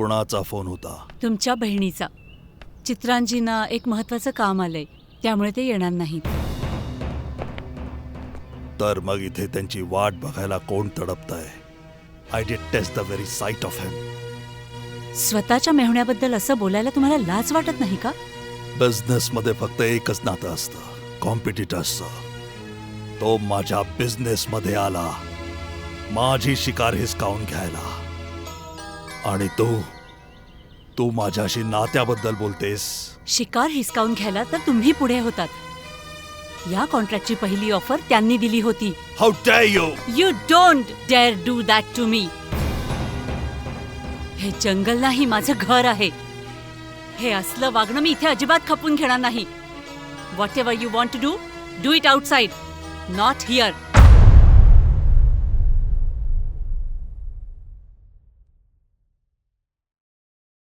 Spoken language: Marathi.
कुणाचा फोन होता. तुमच्या बहिणीचा. चित्रांजींना एक महत्वाचं काम आलंय. त्यामुळे ते येणार नाहीत. तर मग इथे त्यांची वाट बघायला कोण तडपतंय? I detest the very sight of him स्वतःच्या मेहण्याबद्दल असं बोलायला तुम्हाला लाज वाटत नाही का? बिझनेस मध्ये फक्त एकच नातं असतं. कॉम्पिटिटर्सचं तो माझ्या बिझनेस मध्ये आला. माझी शिकार हिसकावून घ्यायला. आणि तू तू माझ्याशी नात्याबद्दल बोलतेस. शिकार हिसकावून घ्यायला तर तुम्ही पुढे होतात. या कॉन्ट्रॅक्टची पहिली ऑफर त्यांनी दिली होती. How dare you you don't dare do that to me हे जंगल नाही माझं घर आहे. हे असलं वागणं मी इथे अजिबात खपून घेणार नाही. Whatever you want to do do it outside not here